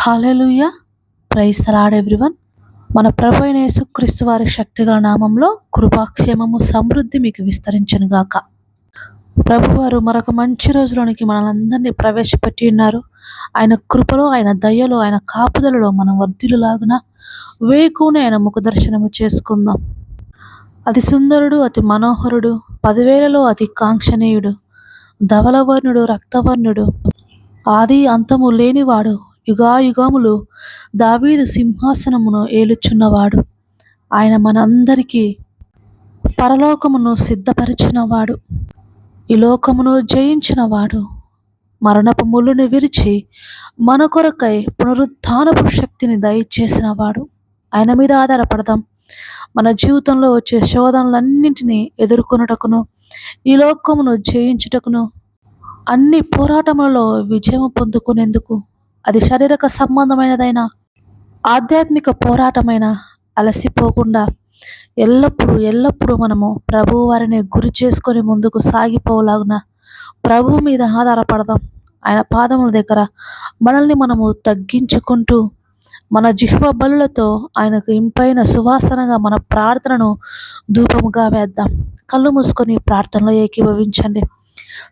Hallelujah price lord everyone మన ప్రభు అయిన యేసుక్రీస్తు వారి శక్తిగా నామంలో కృపాక్షేమము సమృద్ధి మీకు విస్తరించను గాక. ప్రభువారు మరొక మంచి రోజులోనికి మనలందరినీ ప్రవేశపెట్టి ఉన్నారు. ఆయన కృపలో ఆయన దయలో ఆయన కాపుదలలో మనం వర్ధిలులాగున వేకునే ఆయన ముఖ దర్శనము చేసుకుందాం. అతి సుందరుడు అతి మనోహరుడు పదివేలలో అతి కాంక్షణీయుడు ధవలవర్ణుడు రక్తవర్ణుడు ఆది అంతము లేనివాడు యుగాయుగములు దావీదు సింహాసనమును ఏలుచున్నవాడు. ఆయన మనందరికీ పరలోకమును సిద్ధపరిచినవాడు. ఈ లోకమును జయించినవాడు. మరణపు ముళ్ళుని విరిచి మన కొరకై పునరుత్నపు శక్తిని దయచేసినవాడు. ఆయన మీద ఆధారపడదాం. మన జీవితంలో వచ్చే శోధనలన్నింటినీ ఎదుర్కొనుటకును ఈ లోకమును జయించుటకును అన్ని పోరాటములలో విజయం పొందుకునేందుకు అది శారీరక సంబంధమైనదైనా ఆధ్యాత్మిక పోరాటమైన అలసిపోకుండా ఎల్లప్పుడూ ఎల్లప్పుడూ మనము ప్రభువు వారిని గురి చేసుకొని ముందుకు సాగిపోలాగున ప్రభువు మీద ఆధారపడదాం. ఆయన పాదముల దగ్గర మనల్ని మనము తగ్గించుకుంటూ మన జిహ్వ బలులతో ఆయనకు ఇంపైన సువాసనగా మన ప్రార్థనను ధూపముగా వేద్దాం. కళ్ళు మూసుకొని ప్రార్థనలో ఏకీభవించండి.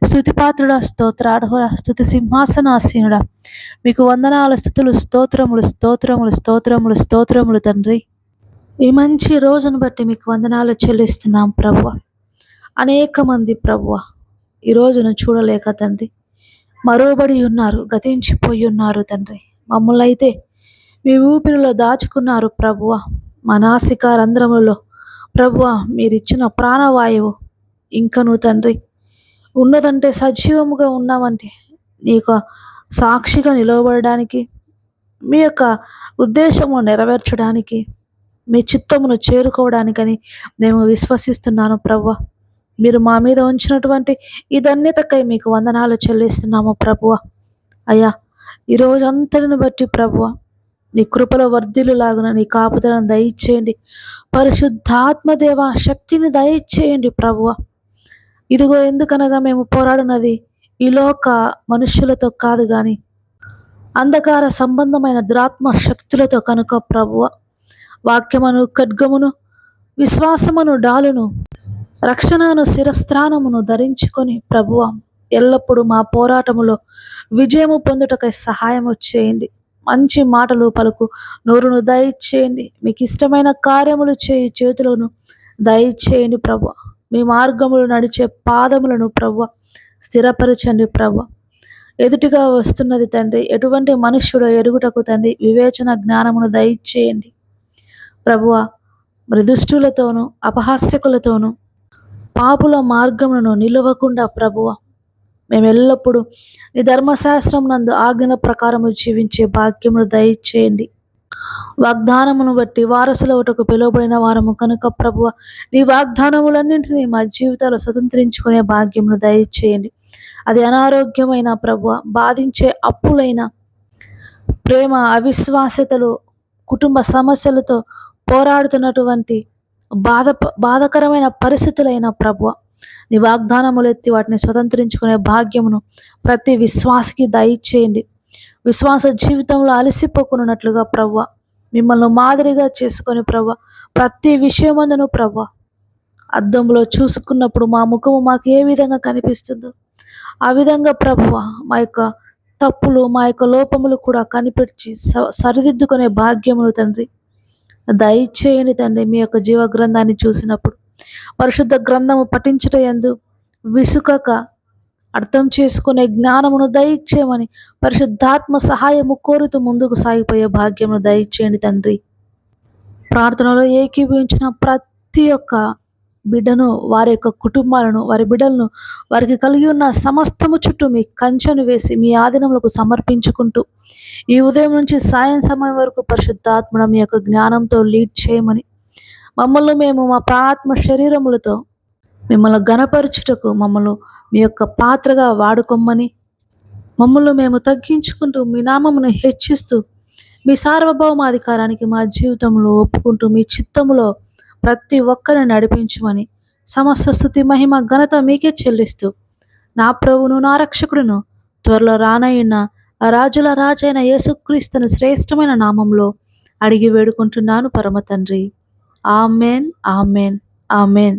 స్థుతిపాత్రుడ స్తోత్రార్హుడ స్థుతి సింహాసనాసీనుడ మీకు వందనాల స్థుతులు స్తోత్రములు స్తోత్రములు స్తోత్రములు స్తోత్రములు తండ్రి. ఈ మంచి రోజును బట్టి మీకు వందనాలు చెల్లిస్తున్నాం ప్రభువ. అనేక మంది ప్రభువ ఈ రోజును చూడలేక తండ్రి. మరోబడి ఉన్నారు గతించిపోయి ఉన్నారు తండ్రి. మమ్మల్ని అయితే మీ ఊపిరిలో దాచుకున్నారు ప్రభువ. మా నాసిక రంధ్రములలో ప్రభువ మీరిచ్చిన ప్రాణవాయువు ఇంకను తండ్రి. ఉన్నదంటే సజీవముగా ఉన్నామంటే నీ యొక్క సాక్షిగా నిలవబడడానికి మీ యొక్క ఉద్దేశము నెరవేర్చడానికి మీ చిత్తమును చేరుకోవడానికని మేము విశ్వసిస్తున్నాను ప్రవ్వ. మీరు మా మీద ఉంచినటువంటి ఈ ధన్యతకై మీకు వందనాలు చెల్లిస్తున్నాము ప్రభువ అయ్యా ఈ రోజంతటిని బట్టి ప్రభువ నీ కృపలో లాగున నీ కాపుదలను దయచేయండి. పరిశుద్ధాత్మదేవ శక్తిని దయచేయండి ప్రభువ ఇదిగో ఎందుకనగా మేము పోరాడినది? ఈ లోక మనుష్యులతో కాదు కానీ అంధకార సంబంధమైన దురాత్మ శక్తులతో కనుక ప్రభువ వాక్యమును ఖడ్గమును విశ్వాసమును డాలును రక్షణను శిరస్త్రానమును ధరించుకొని ప్రభువ ఎల్లప్పుడూ మా పోరాటములో విజయము పొందుటకై సహాయము చేయండి. మంచి మాటలు పలుకు నోరును దయచేయండి. మీకు ఇష్టమైన కార్యములు చేయి చేతులను దయచేయండి ప్రభు మీ మార్గములు నడిచే పాదములను ప్రభు స్థిరపరచండి ప్రభు ఎదుటిగా వస్తున్నది తండ్రి ఎటువంటి మనుష్యుడు ఎరుగుటకు తండ్రి వివేచన జ్ఞానమును దయచేయండి. ప్రభువ మృదుష్టులతోనూ అపహాస్యకులతోనూ పాపుల మార్గములను నిలవకుండా ప్రభువ మేము ఎల్లప్పుడూ ఈ ధర్మశాస్త్రం నందు ఆజ్ఞల ప్రకారము జీవించే భాగ్యమును దయచేయండి. వాగ్దానమును బట్టి వారసుల ఒకటకు పిలువబడిన వారము కనుక ప్రభువ నీ వాగ్దానములన్నింటినీ మా జీవితాలు స్వతంత్రించుకునే భాగ్యమును దయచేయండి. అది అనారోగ్యమైన ప్రభువ బాధించే అప్పులైన ప్రేమ అవిశ్వాస్యతలు కుటుంబ సమస్యలతో పోరాడుతున్నటువంటి బాధ బాధకరమైన పరిస్థితులైన ప్రభువ నీ వాగ్దానములు ఎత్తి వాటిని స్వతంత్రించుకునే భాగ్యమును ప్రతి విశ్వాసకి దయచేయండి. విశ్వాస జీవితంలో అలసిపోకున్నట్లుగా ప్రవ్వ. మిమ్మల్ని మాదిరిగా చేసుకొని ప్రవ్వ. ప్రతి విషయమందును ప్రవ్వ. అద్దంలో చూసుకున్నప్పుడు మా ముఖము మాకు ఏ విధంగా కనిపిస్తుందో. ఆ విధంగా ప్రభువ మా యొక్క తప్పులు మా యొక్క లోపములు కూడా కనిపెట్టి సరిదిద్దుకునే భాగ్యములు తండ్రి. దయచేయని తండ్రి మీ యొక్క జీవ గ్రంథాన్ని చూసినప్పుడు. పరిశుద్ధ గ్రంథము పఠించట ఎందు విసుకక అర్థం చేసుకునే జ్ఞానమును దయచేయమని పరిశుద్ధాత్మ సహాయము కోరుతూ ముందుకు సాగిపోయే భాగ్యమును దయచేయండి తండ్రి. ప్రార్థనలో ఏకీభవించిన ప్రతి ఒక్క బిడ్డను వారి యొక్క కుటుంబాలను వారి బిడ్డలను వారికి కలిగి ఉన్న సమస్తము చుట్టూ మీ కంచెను వేసి మీ ఆధీనములకు సమర్పించుకుంటూ ఈ ఉదయం నుంచి సాయం సమయం వరకు పరిశుద్ధాత్మను మీ యొక్క జ్ఞానంతో లీడ్ చేయమని మమ్మల్ని మేము మా ప్రాణాత్మ శరీరములతో మిమ్మల్ని గనపరచుటకు మమ్మల్ని మీ యొక్క పాత్రగా వాడుకోమని మమ్మల్ని మేము తగ్గించుకుంటూ మీ నామమును హెచ్చిస్తూ మీ సార్వభౌమాధికారానికి మా జీవితంలో ఒప్పుకుంటూ మీ చిత్తములో ప్రతి ఒక్కరిని నడిపించమని సమస్త స్థుతి మహిమ ఘనత మీకే చెల్లిస్తూ నా ప్రభును నా రక్షకుడును త్వరలో రానయ్యున్న రాజుల రాజైన యేసుక్రీస్తును శ్రేష్టమైన నామంలో అడిగి వేడుకుంటున్నాను పరమ తండ్రి. Amen amen amen.